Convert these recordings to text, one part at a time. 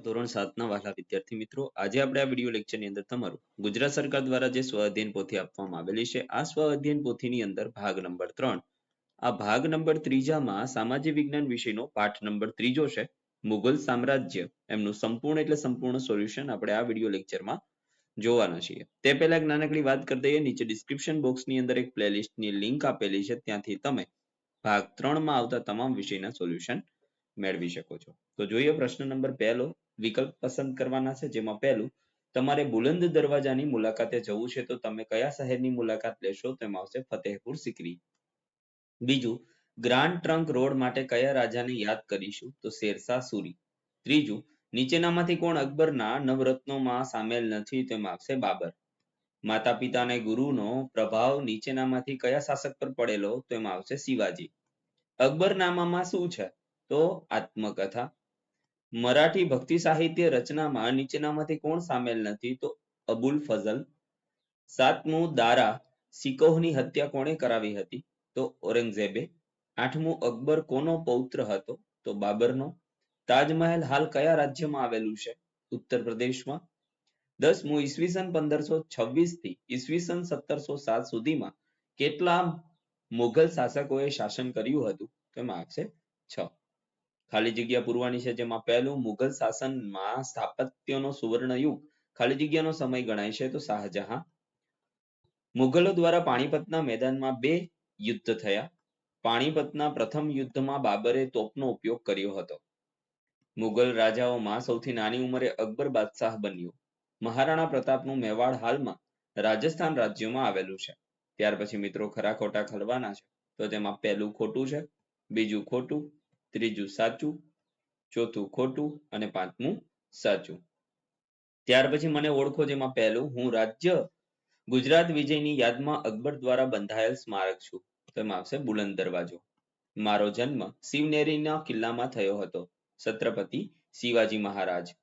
ધોરણ સાતના વાલા વિદ્યાર્થી મિત્રો, આજે આપણે આ વીડિયો લેક્ચરની અંદર તમારું ગુજરાત સરકાર દ્વારા જે સ્વ અધ્યયન પોથી આપવામાં આવેલી છે, આ સ્વ અધ્યયન પોથીની અંદર ભાગ નંબર ત્રણ. આ ભાગ નંબર ત્રીજામાં સામાજિક વિજ્ઞાન વિષયનો પાઠ નંબર ત્રીજો છે, મુઘલ સામ્રાજ્ય. એમનું સંપૂર્ણ એટલે સંપૂર્ણ સોલ્યુશન આપણે આ વીડિયો લેક્ચરમાં જોવાના છીએ. તે પહેલા એક નાનકડી વાત કરી દઈએ, નીચે ડિસ્ક્રિપ્શન બોક્સની અંદર એક પ્લેલિસ્ટની લિંક આપેલી છે, ત્યાંથી તમે ભાગ ત્રણમાં આવતા તમામ વિષયના સોલ્યુશન મેળવી શકો છો. તો જોઈએ પ્રશ્ન નંબર પહેલો વિકલ્પ પસંદ કરવાના છે. જેમાં પહેલું, તમારે બુલંદ દરવાજાની મુલાકાતે જવું છે તો તમે કયા શહેરની મુલાકાત લેશો? તેમાં આવશે ફતેહપુર સિકરી. બીજું, ગ્રાન્ડ ટ્રંક રોડ માટે કયા રાજાને યાદ કરીશું? તો શેરશાહ સુરી. ત્રીજું, નીચેનામાંથી કોણ અકબરના નવરત્નોમાં સામેલ નથી? તેમાં આવશે બાબર. માતા પિતા અને ગુરુનો પ્રભાવ નીચેનામાંથી કયા શાસક પર પડેલો? તેમાં આવશે શિવાજી. અકબરનામામાં શું છે? તો આત્મકથા. મરાઠી ભક્તિ સાહિત્ય રચનામાં નીચેનામાંથી કોણ સામેલ નથી? તો અબુલ ફઝલ, સાતમું દારા, સિકોહની હત્યા કોણે કરાવી હતી? તો ઔરંગઝેબે. આઠમું અકબર કોનો પૌત્ર હતો? તો બાબરનો. તાજમહેલ હાલ કયા રાજ્યમાં આવેલું છે? ઉત્તર પ્રદેશમાં. દસમું ઈસવીસન પંદરસો છવ્વીસથી ઈસવીસન સત્તરસો સાત સુધીમાં કેટલા મુઘલ શાસકોએ શાસન કર્યું હતું? તેમાં આવશે છ. ખાલી જગ્યા પૂરવાની છે, જેમાં પહેલું મુઘલ શાસનમાં સ્થાપત્યનો સુવર્ણ યુગ. ખાલી જગ્યાનો સમય ગણાય છે, તો શાહજહાં. મુઘલો દ્વારા પાણીપતના મેદાનમાં બે યુદ્ધ થયા. પાણીપતના પ્રથમ યુદ્ધમાં બાબરે તોપનો ઉપયોગ કર્યો હતો. મુઘલ રાજાઓમાં સૌથી નાની ઉંમરે અકબર બાદશાહ બન્યો. મહારાણા પ્રતાપનું મેવાડ હાલમાં રાજસ્થાન રાજ્યમાં આવેલું છે. ત્યાર પછી મિત્રો ખરા ખોટા ખલવાના છે. તો તેમાં પહેલું ખોટું છે, બીજું ખોટું ત્રીજું સાચું, ચોથું ખોટું અને પાંચમું સાચું. ત્યાર પછી મને ઓળખો જેમાં પહેલું, હું રાજ્ય ગુજરાત વિજયની યાદમાં અકબર દ્વારા બંધાયેલ સ્મારક છું. તેમાં આવશે બુલંદ દરવાજો. મારો જન્મ શિવનેરીના કિલ્લામાં થયો હતો. છત્રપતિ શિવાજી મહારાજ.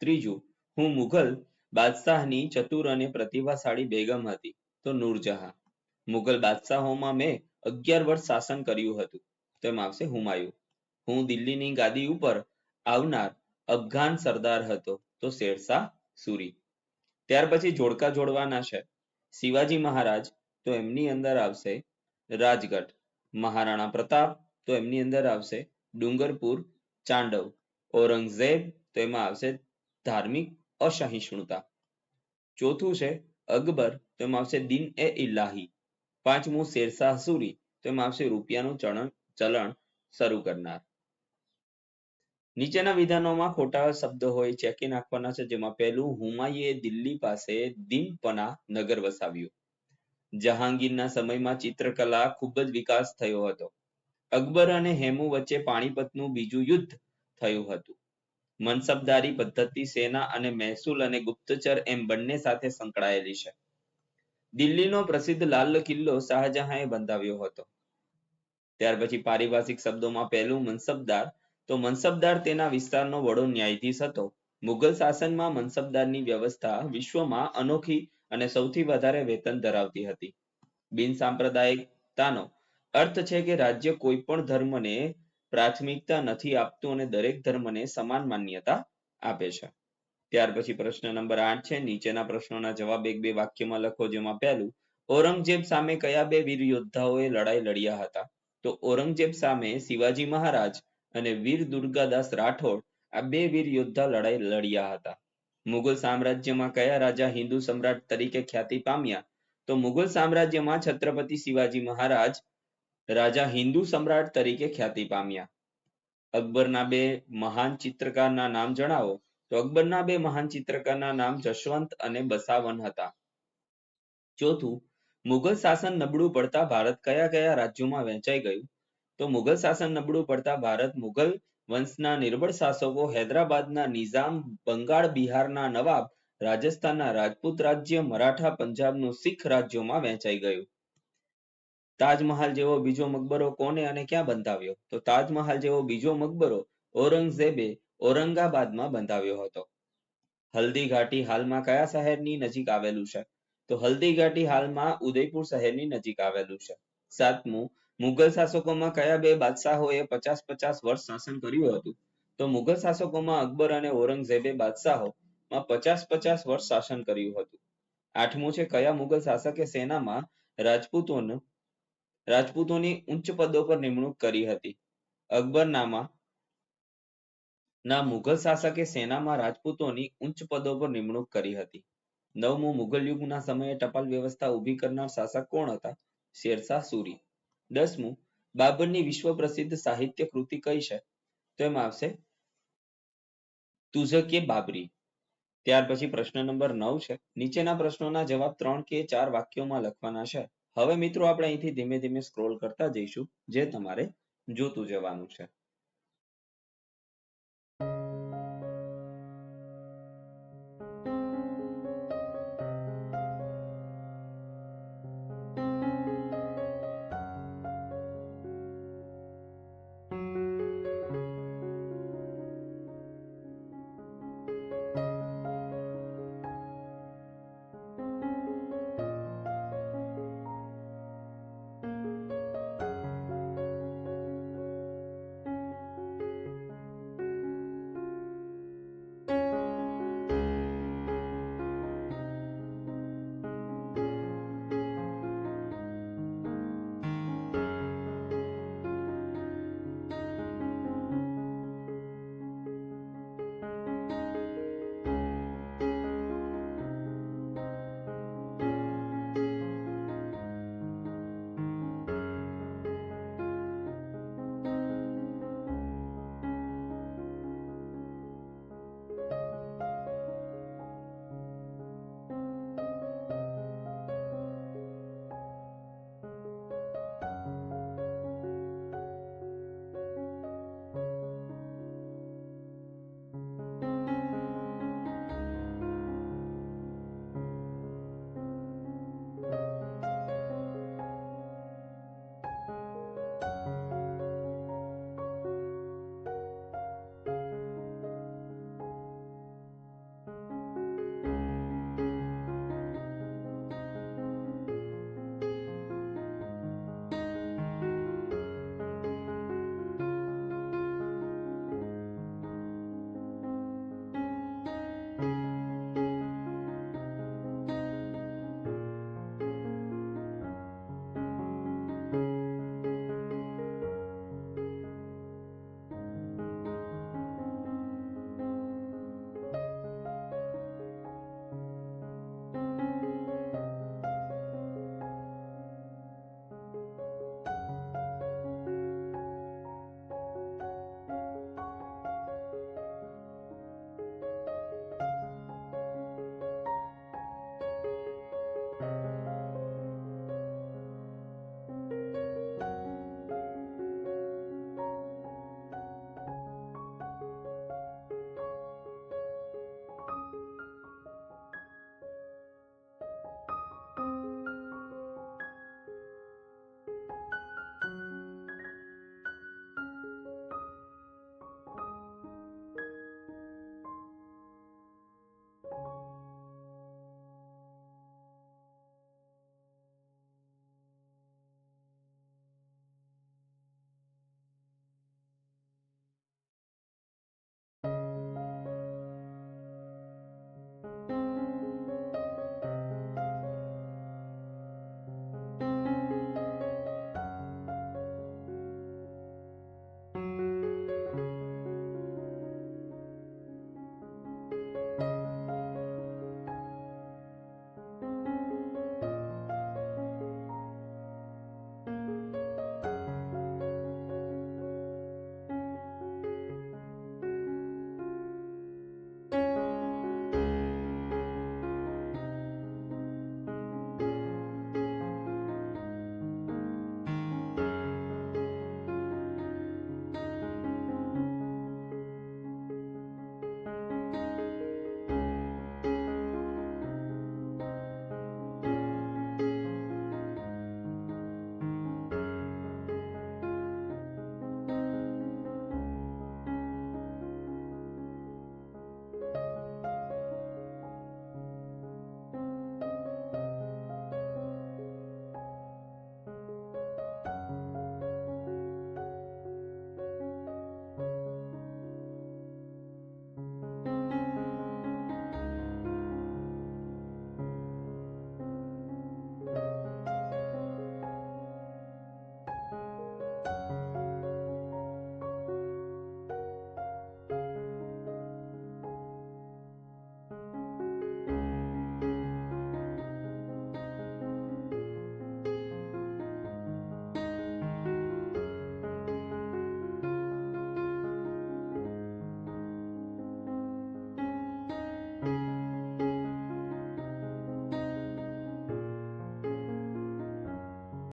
ત્રીજું, હું મુઘલ બાદશાહની ચતુર અને પ્રતિભાશાળી બેગમ હતી. તો નૂરજહાં. મુઘલ બાદશાહોમાં મેં અગિયાર વર્ષ શાસન કર્યું હતું. તેમાં આવશે હુમાયુ. હું દિલ્હીની ગાદી ઉપર આવનાર અફઘાન સરદાર હતો, તો શેરશાહ સુરી. ત્યાર પછી જોડકા જોડવાના છે. શિવાજી મહારાજ તો એમની અંદર આવશે રાજગઢ. મહારાણા પ્રતાપ તો એમની અંદર આવશે ડુંગરપુર ચાંડવ ઔરંગઝેબ તો એમાં આવશે ધાર્મિક અસહિષ્ણુતા. ચોથું છે અકબર તો એમાં આવશે દિન એ ઇલાહી. પાંચમું શેરશાહ સુરી તો એમાં આવશે રૂપિયાનું ચલણ ચલણ શરૂ કરનાર. નીચેના વિધાનોમાં ખોટા શબ્દો હોય, ચેકી નાખવાના છે. જેમાં પહેલું હુમાયુએ દિલ્હી પાસે દિનપના નગર વસાવ્યું. જહાંગીરના સમયમાં ચિત્રકલા ખૂબ જ વિકાસ થયો હતો. અકબર અને હેમુ વચ્ચે પાણીપતનું બીજું યુદ્ધ થયું હતું. મનસબદારી પદ્ધતિ સેના અને મહેસૂલ અને ગુપ્તચર એમ બંને સાથે સંકળાયેલી છે. દિલ્હીનો પ્રસિદ્ધ લાલ કિલ્લો શાહજહાંએ બંધાવ્યો હતો. ત્યાર પછી પારિભાષિક શબ્દોમાં પહેલું મનસબદાર તો મનસબદાર તેના વિસ્તારનો વડો ન્યાયાધીશ હતો. મુઘલ શાસનમાં મનસબદારની વ્યવસ્થા વિશ્વમાં અનોખી અને સૌથી વધારે વેતન ધરાવતી હતી. બિન સાંપ્રદાયિકતાનો અર્થ છે કે રાજ્ય કોઈ પણ ધર્મને પ્રાથમિકતા નથી આપતું અને દરેક ધર્મને સમાન માન્યતા આપે છે. ત્યાર પછી પ્રશ્ન નંબર આઠ છે, નીચેના પ્રશ્નોના જવાબ એક બે વાક્યમાં લખો જેમાં પહેલું, ઔરંગઝેબ સામે કયા બે વીર યોદ્ધાઓએ લડાઈ લડ્યા હતા? તો ઔરંગઝેબ સામે શિવાજી મહારાજ અને વીર દુર્ગાદાસ રાઠોડ આ બે વીર યોદ્ધા લડાઈ લડ્યા હતા. મુઘલ સામ્રાજ્યમાં કયા રાજા હિન્દુ સમ્રાટ તરીકે ખ્યાતિ પામ્યા? તો મુઘલ સામ્રાજ્યમાં છત્રપતિ શિવાજી મહારાજ રાજા હિન્દુ સમ્રાટ તરીકે ખ્યાતિ પામ્યા. અકબરના બે મહાન ચિત્રકારના નામ જણાવો. તો અકબરના બે મહાન ચિત્રકારના નામ જશવંત અને બસાવન હતા. ચોથું, મુઘલ શાસન નબળું પડતા ભારત કયા કયા રાજ્યોમાં વહેંચાઈ ગયું? તો મુઘલ શાસન નબળું પડતા ભારત મુઘલ વંશના નિર્બળ શાસકો હૈદરાબાદના નિઝામ, બંગાળ, બિહારના નવાબ, રાજસ્થાનના રાજપૂત રાજ્ય, મરાઠા, પંજાબનું શીખ રાજ્યોમાં વહેંચાઈ ગયું. તાજમહાલ જેવો બીજો મકબરો કોને અને ક્યાં બંધાવ્યો? તો તાજમહાલ જેવો બીજો મકબરો ઔરંગઝેબે ઔરંગાબાદમાં બંધાવ્યો હતો. હલ્દી ઘાટી હાલમાં કયા શહેરની નજીક આવેલું છે? તો હલ્દી ઘાટી હાલમાં ઉદયપુર શહેરની નજીક આવેલું છે. સાતમું મુઘલ શાસકોમાં કયા બે બાદશાહોએ પચાસ પચાસ વર્ષ શાસન કર્યું હતું તો મુઘલ શાસકોમાં અકબર અને ઔરંગઝેબે બાદશાહોમાં પચાસ પચાસ વર્ષ શાસન કર્યું હતું. આઠમું છે, કયા મુઘલ શાસકે સેનામાં રાજપૂતોનું, રાજપૂતોની ઉચ્ચ પદો પર નિમણૂક કરી હતી. અકબરનામા, ના, મુઘલ શાસકે સેનામાં રાજપૂતોની ઉચ્ચ પદો પર નિમણૂક કરી હતી. નવમું, મુઘલ યુગના સમયે ટપાલ વ્યવસ્થા ઊભી કરનાર શાસક કોણ હતા? શેરશાહ સુરી. દસમું, બાબરની વિશ્વ પ્રસિદ્ધ સાહિત્ય કૃતિ કઈ છે? તો એમાં આવશે, તુઝક બાબરી ત્યાર પછી પ્રશ્ન નંબર નવ છે. નીચેના પ્રશ્નોના જવાબ ત્રણ કે ચાર વાક્યોમાં લખવાના છે. હવે મિત્રો આપણે અહીંથી ધીમે ધીમે સ્ક્રોલ કરતા જઈશું, જે તમારે જોતું જવાનું છે.